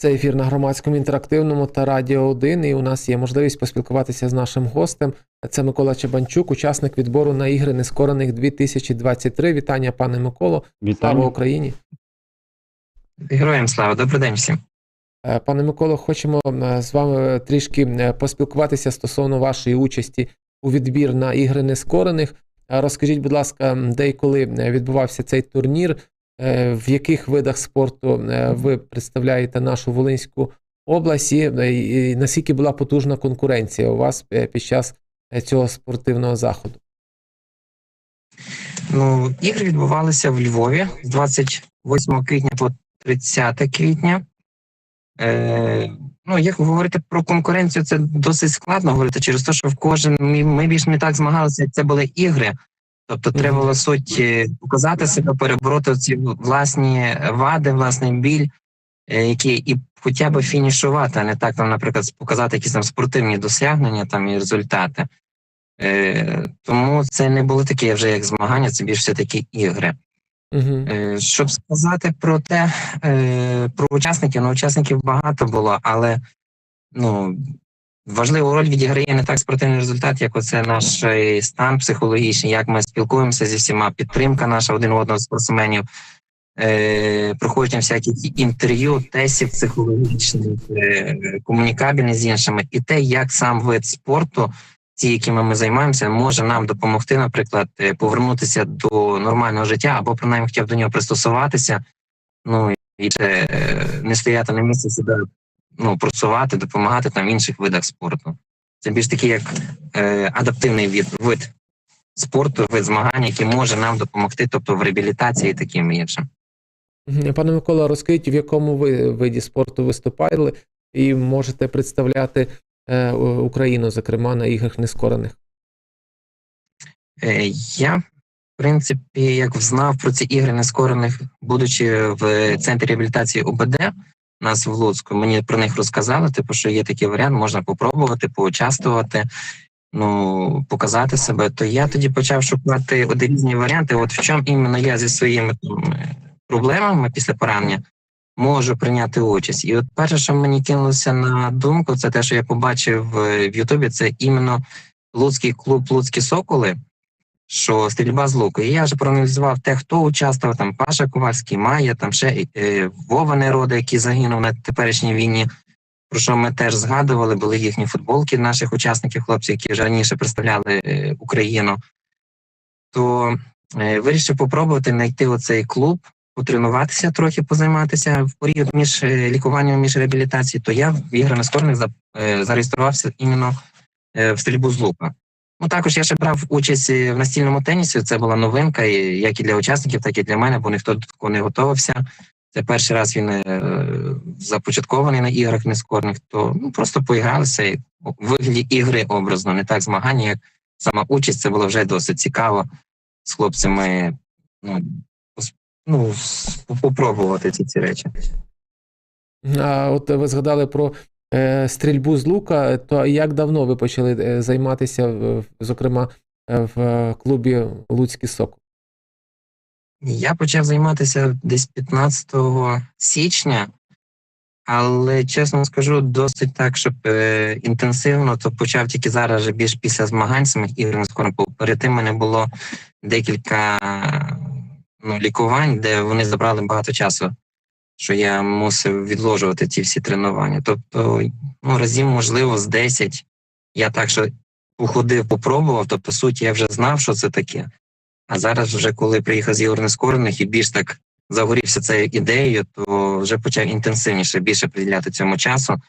Це ефір на громадському інтерактивному та радіо 1, і у нас є можливість поспілкуватися з нашим гостем. Це Микола Чебанчук, учасник відбору на ігри нескорених 2023. Вітання, пане Миколо. Слава Україні. Героям слава, добрий день всім. Е, Пане Миколо, хочемо з вами трішки поспілкуватися стосовно вашої участі у відбір на ігри нескорених. Е, Розкажіть, будь ласка, де і коли відбувався цей турнір, в яких видах спорту е, ви представляєте нашу Волинську область, і е, і наскільки була потужна конкуренція у вас е, під час е, цього спортивного заходу? Ну, ігри відбувалися в Львові з 28 квітня по 30 квітня. Е, ну, як говорити про конкуренцію, це досить складно говорити через те, що в кожен ми, ми більш не так змагалися, це були ігри. Тобто, треба було суть показати себе, перебороти ці власні вади, власний біль, е, які і хоча б фінішувати, а не так там, наприклад, показати якісь там спортивні досягнення там і результати. Е, тому це не було таке вже як змагання, це більш все таки ігри. Угу. Е, щоб сказати про те, е, про учасників, ну учасників багато було, але ну, важливу роль відіграє не так спортивний результат, як оце наш е, стан психологічний, як ми спілкуємося зі всіма, підтримка наша один одного спортсменів, е, проходження всяких інтерв'ю, тестів психологічних, е, комунікабельність з іншими, і те, як сам вид спорту, ті, якими ми займаємося, може нам допомогти, наприклад, е, повернутися до нормального життя, або принаймні хоча б до нього пристосуватися. Ну і е, не стояти на місці себе, ну просувати, допомагати там в інших видах спорту. Це більш такий як е, адаптивний від вид спорту, вид змагань, який може нам допомогти, тобто в реабілітації і таким іншим. Пане Микола, розкажіть, в якому ви виді спорту виступали і можете представляти е, Україну, зокрема, на іграх нескорених. Е, Я, в принципі, як знав про ці ігри нескорених, будучи в центрі реабілітації ОБД, нас в Луцьку, мені про них розказали, типу, що є такий варіант, можна попробувати, поучаствувати, ну, показати себе. То я тоді почав шукати от різні варіанти. От в чому іменно я зі своїми там, е, проблемами після поранення можу прийняти участь. І от перше, що мені кинулося на думку, це те, що я побачив е, в Ютубі, це іменно Луцький клуб Луцькі Соколи що стрільба з луку. І я вже проаналізував те, хто участвував, там Паша Ковальський, Майя, там ще е, Вова Нерода, який загинув на теперішній війні. Про що ми теж згадували, були їхні футболки наших учасників, хлопців, які вже раніше представляли е, Україну. То е, вирішив попробувати знайти оцей клуб, потренуватися трохи, позайматися в період між е, лікуванням, між реабілітацією. То я в ігри нескорених за- е, зареєструвався іменно в стрільбу з лука. Ну також я ще брав участь е, в настільному тенісі. Це була новинка, як і для учасників, так і для мене, бо ніхто до такого не готувався. Це перший раз він е, започаткований на іграх нескорних, то ну просто поігралися в вигляді ігри образно, не так змагання, як сама участь. Це було вже досить цікаво з хлопцями. Ну, ну с- попробувати ці ці речі. А от ви згадали про стрільбу з лука. То як давно ви почали е, займатися, зокрема, е, в е, клубі Луцький Сокол? Я почав займатися десь 15 січня, але чесно скажу, досить так, щоб е, інтенсивно, то почав тільки зараз, вже більш після змагань самих ігор на скорому. Перед тим мене було декілька ну, лікувань, де вони забрали багато часу, що я мусив відложувати ці всі тренування. Тобто, ну, разів, можливо, з 10 я так, що походив, попробував, тобто суть я вже знав, що це таке. А зараз, вже коли приїхав з ігор нескорених і більш так загорівся цією ідеєю, то вже почав інтенсивніше більше приділяти цьому часу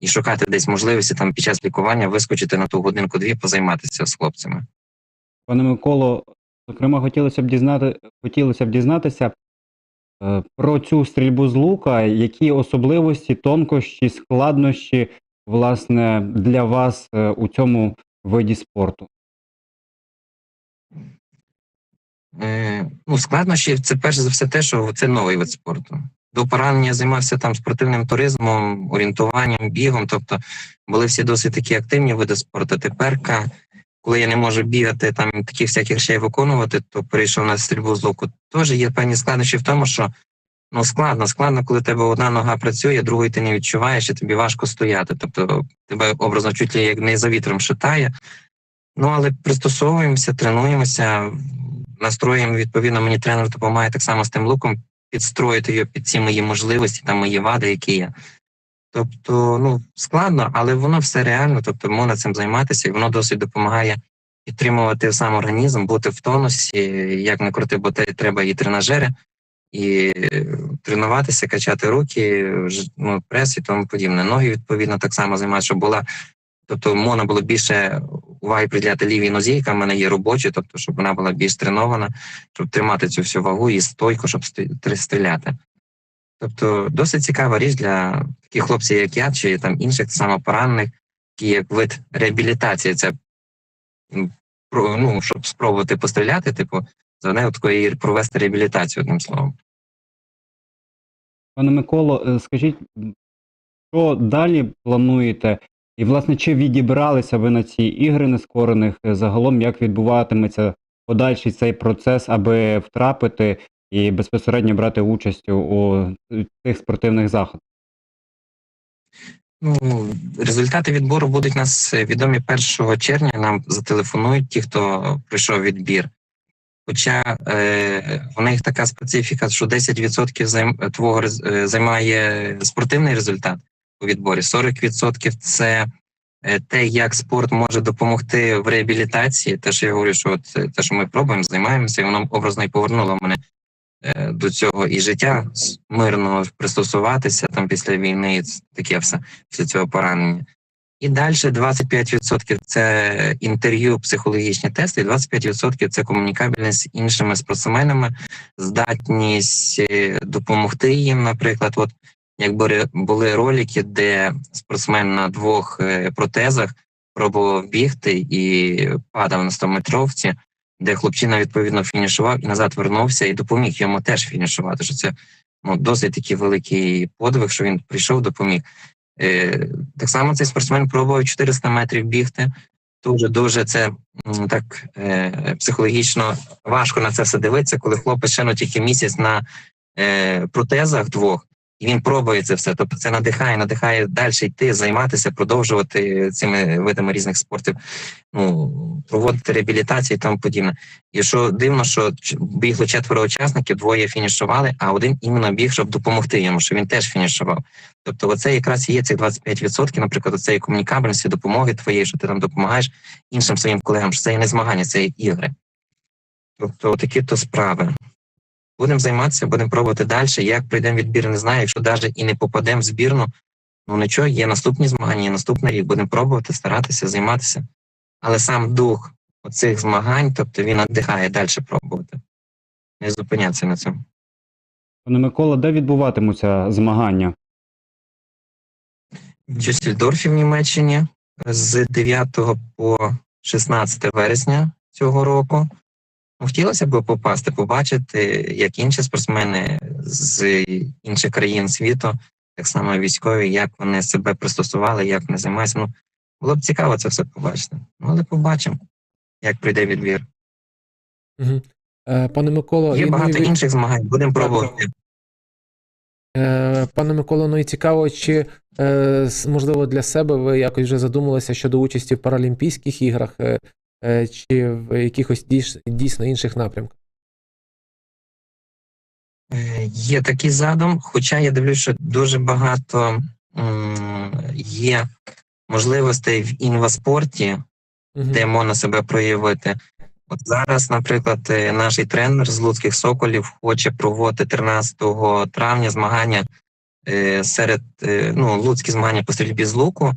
і шукати десь можливості там під час лікування вискочити на ту годинку-дві, позайматися з хлопцями. Пане Миколо, зокрема, хотілося б дізнати, хотілося б дізнатися про цю стрільбу з лука, які особливості, тонкощі, складнощі, власне, для вас е, у цьому виді спорту. Е, ну, складнощі це перш за все те, що це новий вид спорту. До поранення займався там спортивним туризмом, орієнтуванням, бігом. Тобто були всі досить такі активні види спорту. Теперка, коли я не можу бігати, там таких всяких речей виконувати, то перейшов на стрільбу з луку. Теж є певні складнощі в тому, що Ну, складно, складно, коли тебе одна нога працює, другої ти не відчуваєш, і тобі важко стояти. Тобто тебе образно чуть ли як не за вітром шатає. Ну, але пристосовуємося, тренуємося, настроїмо, відповідно, мені тренер допомагає так само з тим луком підстроїти його під ці мої можливості, там мої вади, які є. Тобто, ну, складно, але воно все реально, тобто можна цим займатися, і воно досить допомагає підтримувати сам організм, бути в тонусі, як не крути, бо треба і тренажери, і е, тренуватися, качати руки, ну, прес і тому подібне. Ноги, відповідно, так само займатися, щоб була. Тобто можна було більше уваги приділяти лівій нозі, яка в мене є робоча, тобто, щоб вона була більш тренована, щоб тримати цю всю вагу і стойко, щоб стріляти. Тобто досить цікава річ для таких хлопців, як я, чи там інших самопоранених, які як вид реабілітації. Це ну, щоб спробувати постріляти, типу, за нею такої провести реабілітацію, одним словом. Пане Миколо, е, скажіть, що далі плануєте? І, власне, чи відібралися ви на ці ігри нескорених? Е, Загалом, як відбуватиметься подальший цей процес, аби втрапити і безпосередньо брати участь у, цих спортивних заходах? Ну, результати відбору будуть нас відомі 1 червня. Нам зателефонують ті, хто пройшов відбір. Хоча е, у них така специфіка, що 10% займ, твого е, займає спортивний результат у відборі, 40% це е, те, як спорт може допомогти в реабілітації. Те, що я говорю, що от, е, те, що ми пробуємо, займаємося, і воно образно і повернуло мене до цього і життя мирно пристосуватися там після війни, і таке все після цього поранення. І далі 25% це інтерв'ю, психологічні тести, і 25% це комунікабельність з іншими спортсменами, здатність е, допомогти їм. Наприклад, от як були, були ролики, де спортсмен на двох е, протезах пробував бігти і падав на 100-метровці, де хлопчина відповідно фінішував і назад вернувся і допоміг йому теж фінішувати. Що це ну, досить такий великий подвиг, що він прийшов, допоміг. Е, так само цей спортсмен пробував 400 метрів бігти. Дуже дуже це так е, психологічно важко на це все дивитися, коли хлопець ще ну, тільки місяць на е, протезах двох, і він пробує це все. Тобто це надихає, надихає далі йти, займатися, продовжувати цими видами різних спортів, ну проводити реабілітацію і тому подібне. І що дивно, що бігло четверо учасників, двоє фінішували, а один іменно біг, щоб допомогти йому, що він теж фінішував. Тобто, оце якраз і є цих 25%, наприклад, оцеї комунікабельності, допомоги твоєї, що ти там допомагаєш іншим своїм колегам, що це є не змагання, це є ігри. Тобто, такі то справи. Будемо займатися, будемо пробувати далі. Як прийдемо відбір, не знаю. Якщо навіть і не попадемо в збірну, ну нічого, є наступні змагання, є наступний рік. Будемо пробувати, старатися, займатися. Але сам дух оцих змагань, тобто він надихає далі пробувати. Не зупинятися на цьому. Пане Микола, де відбуватимуться змагання? в Дюссельдорфі в Німеччині з 9 по 16 вересня цього року. Хотілося б попасти, побачити, як інші спортсмени з інших країн світу, так само військові, як вони себе пристосували, як вони займаються. Ну, було б цікаво це все побачити. Ну, але побачимо, як прийде відбір. Угу. Пане Миколо, Є і, і багато ви- інших змагань, будемо пробувати. Е, Пане Миколо, ну і цікаво, чи е, можливо для себе ви якось вже задумалися щодо участі в Паралімпійських іграх, е, е, чи в якихось дійсно інших напрямках? Е, Є такий задум, хоча я дивлюсь, що дуже багато є можливостей в інваспорті, Мгм. де можна себе проявити. От зараз, наприклад, е, наш тренер з Луцьких Соколів хоче проводити 13 травня змагання е, серед е, ну, луцькі змагання по стрільбі з луку.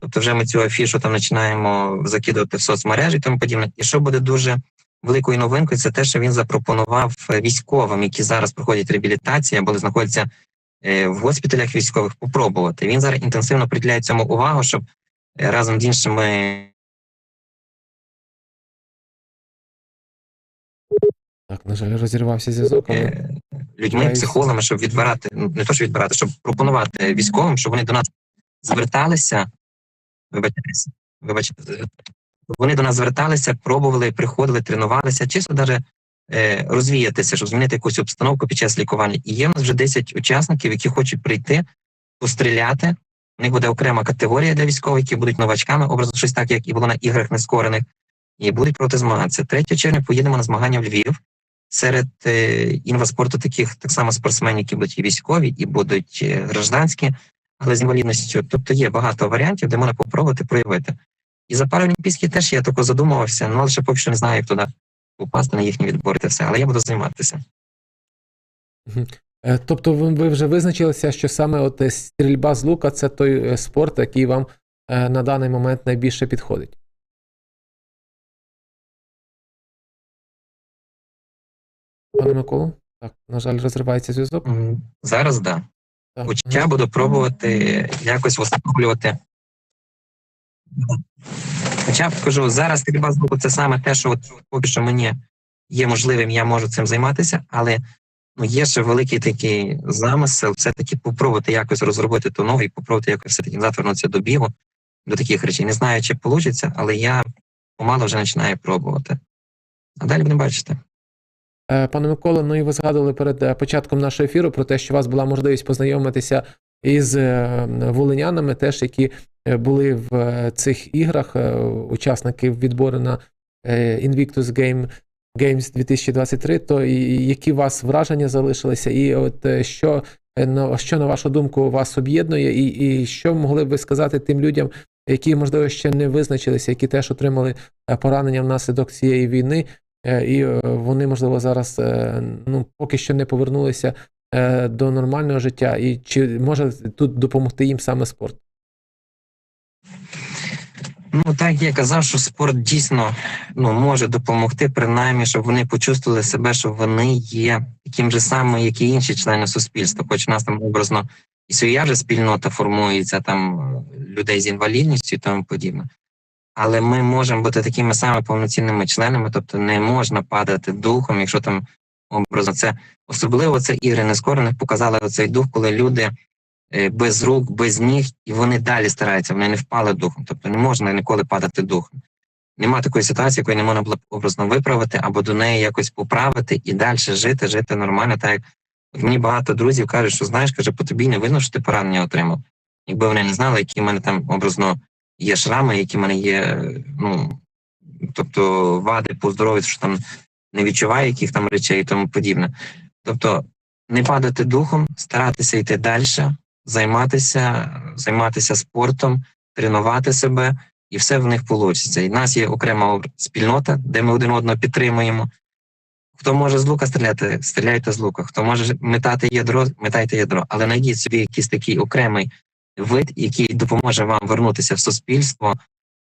Тобто, вже ми цю афішу там починаємо закидувати в соцмережі і тому подібне. І що буде дуже великою новинкою, це те, що він запропонував е, військовим, які зараз проходять реабілітацію або знаходяться е, в госпіталях військових, попробувати. Він зараз інтенсивно приділяє цьому увагу, щоб е, разом з іншими Так, на жаль, розірвався зв'язок, але людьми, психологами, щоб відбирати, ну не то, що відбирати, щоб пропонувати військовим, щоб вони до нас зверталися. Вибачаюся, вибачте, вони до нас зверталися, пробували, приходили, тренувалися, чисто навіть е, розвіятися, щоб змінити якусь обстановку під час лікування. І є в нас вже 10 учасників, які хочуть прийти, постріляти. У них буде окрема категорія для військових, які будуть новачками, образно щось так, як і було на іграх нескорених, і будуть проти змагатися. 3 червня поїдемо на змагання в Львів. Серед е, інваспорту таких так само спортсменів, які будуть і військові, і будуть е, гражданські, але з інвалідністю. Тобто є багато варіантів, де можна попробувати проявити. І за паралімпійські теж я тако задумувався, ну але ще поки що не знаю, як туди попасти на їхні відбори та все, але я буду займатися. Е, Тобто ви, вже визначилися, що саме от е, стрільба з лука це той е, спорт, який вам на даний момент найбільше підходить. Пане Миколу? Так, на жаль, розривається зв'язок. Зараз да. Я буду пробувати якось встановлювати. Хоча кажу, зараз стрільба з луку це саме те, що от поки що мені є можливим, я можу цим займатися, але ну, є ще великий такий замисел, все-таки попробувати якось розробити ту ногу і попробувати якось все-таки завернутися до бігу, до таких речей. Не знаю, чи вийде, але я помало вже починаю пробувати. А далі будемо бачити. Е, Пане Миколо, ну і ви згадували перед е, початком нашого ефіру про те, що у вас була можливість познайомитися із е, волинянами, теж які були в цих іграх, учасники відбору на Invictus Game Games 2023. То які у вас враження залишилися, і от що, що на вашу думку вас об'єднує, і, і що могли б ви сказати тим людям, які можливо ще не визначилися, які теж отримали поранення внаслідок цієї війни, і е, вони, можливо, зараз е, ну, поки що не повернулися е, до нормального життя. І чи може тут допомогти їм саме спорт? Ну, так я казав, що спорт дійсно ну, може допомогти, принаймні, щоб вони почувствували себе, що вони є таким же самим, як і інші члени суспільства. Хоч у нас там образно і своя вже спільнота формується там е, людей з інвалідністю і тому подібне. Але ми можемо бути такими самими повноцінними членами, тобто не можна падати духом, якщо там образно це особливо це ігри нескорених показали оцей дух, коли люди е, без рук, без ніг, і вони далі стараються, вони не впали духом. Тобто не можна ніколи падати духом. Нема такої ситуації, якої не можна було образно виправити або до неї якось поправити і далі жити, жити нормально. Так як от мені багато друзів кажуть, що знаєш, каже, по тобі не видно, що ти поранення отримав. Якби вони не знали, які в мене там образно є шрами, які в мене є, е, ну тобто вади по здоров'ю, що там не відчуваю яких там речей і тому подібне. Тобто не падати духом, старатися йти далі, займатися, займатися спортом, тренувати себе, і все в них вийде. І в нас є окрема спільнота, де ми один одного підтримуємо. Хто може з лука стріляти, стріляйте з лука. Хто може метати ядро, метайте ядро. Але знайдіть собі якийсь такий окремий вид, який допоможе вам вернутися в суспільство,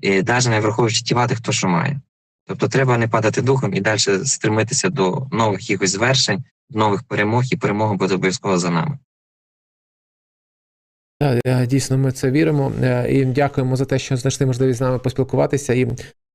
і навіть не враховуючи ті вади, хто що має. Тобто треба не падати духом і далі стремитися до нових якихось звершень, нових перемог, і перемога буде обов'язково за нами. Е, дійсно, ми це віримо. Е, І дякуємо за те, що знайшли можливість з нами поспілкуватися і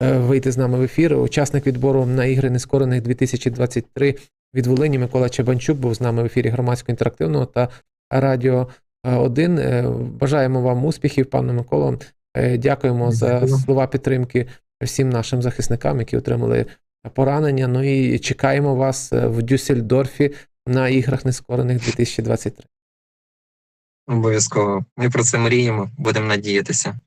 е, вийти з нами в ефір. Учасник відбору на ігри нескорених 2023 від Волині Микола Чебанчук був з нами в ефірі громадського інтерактивного та радіо 1. Е, Бажаємо вам успіхів, пане Миколо. Е, Дякуємо за слова підтримки всім нашим захисникам, які отримали поранення. Ну і чекаємо вас е, в Дюссельдорфі на іграх нескорених 2023. Обов'язково. Ми про це мріємо, будемо надіятися.